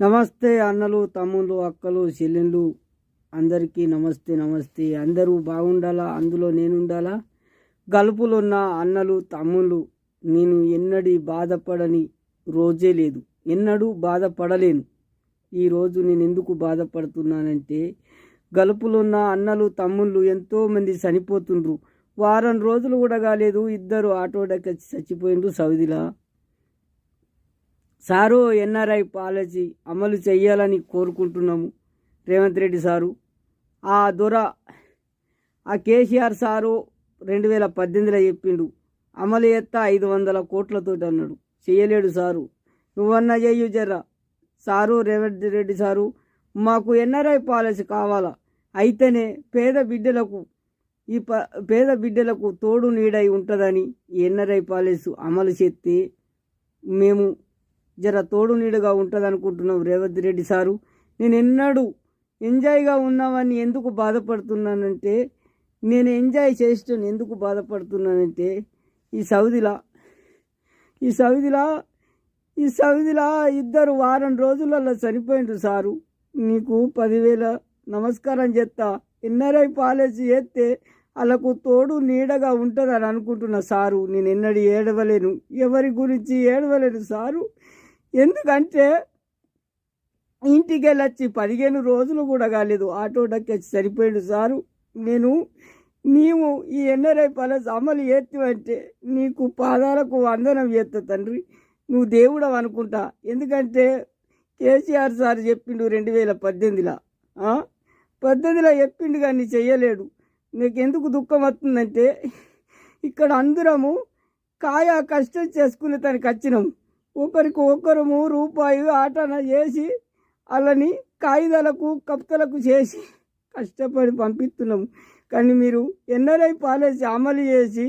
నమస్తే అన్నలు తమ్ముళ్ళు అక్కలు చెల్లెళ్ళు. అందరికీ నమస్తే నమస్తే. అందరూ బాగుండాలా? అందులో నేనుండాలా? గలుపులున్న అన్నలు తమ్ముళ్ళు నేను ఎన్నడి బాధపడని రోజే లేదు. ఎన్నడూ బాధపడలేను. ఈరోజు నేను ఎందుకు బాధపడుతున్నానంటే గలుపులున్న అన్నలు తమ్ముళ్ళు ఎంతోమంది చనిపోతుండ్రు. వారం రోజులు కూడా కాలేదు ఇద్దరు ఆటో చచ్చిపోయిండ్రు సౌదిలా. సారు ఎన్ఆర్ఐ పాలసీ అమలు చేయాలని కోరుకుంటున్నాము. రేవంత్ రెడ్డి సారు. ఆ దొర ఆ కేసీఆర్ సారు రెండు వేల పద్దెనిమిదిలో చెప్పిండు. అమలు ఎత్త ఐదు వందల కోట్లతో అన్నాడు. చేయలేడు సారు. నువ్వన్నా చెయ్యు జర్ర. సారు రేవంత్ రెడ్డి సారు మాకు ఎన్ఆర్ఐ పాలసీ కావాలా? అయితేనే పేద బిడ్డలకు ఈ ప పేద బిడ్డలకు తోడు నీడై ఉంటుందని ఈ ఎన్ఆర్ఐ పాలసీ అమలు చేస్తే మేము జర తోడు నీడుగా ఉంటుంది అనుకుంటున్నాం రేవంత్ రెడ్డి సారు. నేను ఎన్నడూ ఎంజాయ్గా ఉన్నావని ఎందుకు బాధపడుతున్నానంటే నేను ఎంజాయ్ చేసిన ఎందుకు బాధపడుతున్నానంటే ఈ సౌదిలా ఈ సౌదిలా ఈ సౌదిలా ఇద్దరు వారం రోజులలో చనిపోయిండ్రు సారు. నీకు పదివేల నమస్కారం చేస్తా ఎన్ఆర్ఐ పాలసీ చేస్తే వాళ్ళకు తోడు నీడగా ఉంటుందని అనుకుంటున్నా సారు. నేను ఎన్నడూ ఏడవలేను. ఎవరి గురించి ఏడవలేను సారు. ఎందుకంటే ఇంటికి వెళ్ళొచ్చి పదిహేను రోజులు కూడా కాలేదు. ఆటో డక్కేసి సరిపోయాడు సారు. నేను నీవు ఈ ఎన్ఆర్ఐ పాలస్ అమలు చేస్తావంటే నీకు పాదాలకు వందనం చేస్తా తండ్రి. నువ్వు దేవుడు అనుకుంటా. ఎందుకంటే కేసీఆర్ సార్ చెప్పిండు రెండు వేల పద్దెనిమిదిలో. పద్దెనిమిదిలో చెప్పిండు కానీ చెయ్యలేడు. నీకు ఎందుకు దుఃఖం వస్తుందంటే ఇక్కడ అందరము కాయ కష్టం చేసుకునే తనకి వచ్చినాము ఒకరికి ఒకరము రూపాయి ఆటన చేసి వాళ్ళని కాగితాలకు కప్తలకు చేసి కష్టపడి పంపిస్తున్నాము. కానీ మీరు ఎన్ఆర్ఐ పాలసీ అమలు చేసి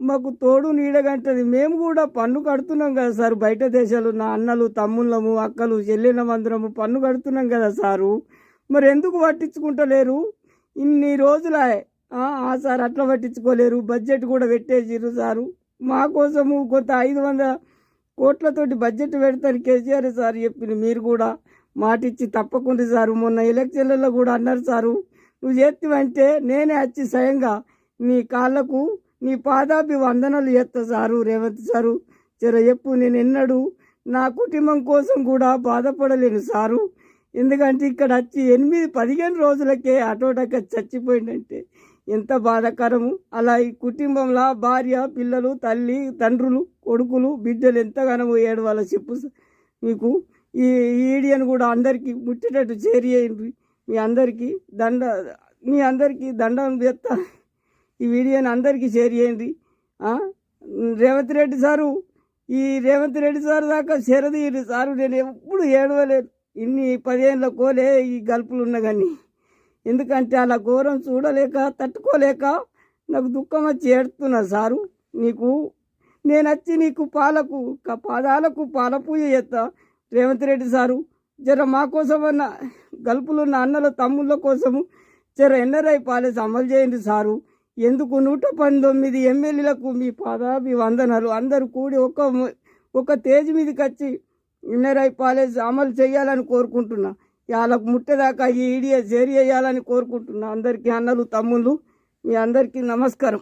మాకు తోడు నీడగంటది. మేము కూడా పన్ను కడుతున్నాం కదా సార్. బయట దేశాలు నా అన్నలు తమ్ముళ్ళము అక్కలు చెల్లెళ్ళమందరము పన్ను కడుతున్నాం కదా సారు. మరి ఎందుకు పట్టించుకుంటలేరు? ఇన్ని రోజులే ఆ ఆ సార్ అట్లా పట్టించుకోలేరు. బడ్జెట్ కూడా పెట్టేసిర్రు సారు. మా కోసము కొంత ఐదు వందల కోట్లతోటి బడ్జెట్ పెడతారు కేసీఆర్ సార్ చెప్పిన మీరు కూడా మాటిచ్చి తప్పకుండా సారు. మొన్న ఎలక్షన్లలో కూడా అన్నారు సారు. నువ్వు చేస్తావంటే నేనే వచ్చి స్వయంగా నీ కాళ్ళకు నీ పాదాభి వందనలు చేస్తా సారు రేవంత్ సారు. జర చెప్పు నేను ఎన్నడూ నా కుటుంబం కోసం కూడా బాధపడలేను సారు. ఎందుకంటే ఇక్కడ వచ్చి ఎనిమిది పదిహేను రోజులకే ఆటోటక్క చచ్చిపోయిందంటే ఎంత బాధాకరము. అలా ఈ కుటుంబంలో భార్య పిల్లలు తల్లి తండ్రులు కొడుకులు బిడ్డలు ఎంతగానో ఏడవాలో చెప్పు మీకు ఈ ఈడియన్ కూడా అందరికీ ముట్టేటట్టు చేరియండి మీ అందరికీ దండ మీ అందరికీ దండం చేస్తా ఈ వీడియోని అందరికీ షేర్ రేవంత్ రెడ్డి సారు ఈ రేవంత్ రెడ్డి సారు దాకా శరదీయుడు సారు నేను ఎప్పుడు ఏడవలేదు ఇన్ని పదేళ్ళ కోలే ఈ గల్పులు ఉన్నా కానీ ఎందుకంటే అలా ఘోరం చూడలేక తట్టుకోలేక నాకు దుఃఖం వచ్చి ఏడుతున్నా సారు. నీకు నేను వచ్చి నీకు పాలకు పాదాలకు పాల పూజ చేస్తా రేవంత్ రెడ్డి సారు. జర మా కోసమన్న గల్పులున్న అన్నల తమ్ముళ్ళ కోసము జర ఎన్ఆర్ఐ పాలసీ అమలు చేయండి సారు. ఎందుకు నూట పంతొమ్మిది ఎమ్మెల్యేలకు మీ పాదాభి వందనాలు అందరూ కూడి ఒక ఒక తేజ్ మీదకి వచ్చి ఎన్ఆర్ఐ పాలసీ అమలు చేయాలని కోరుకుంటున్నా. వాళ్ళకు ముట్టేదాకా ఈ ఈడియా షేర్ కోరుకుంటున్నా. అందరికీ అన్నలు తమ్ముళ్ళు మీ అందరికీ నమస్కారం.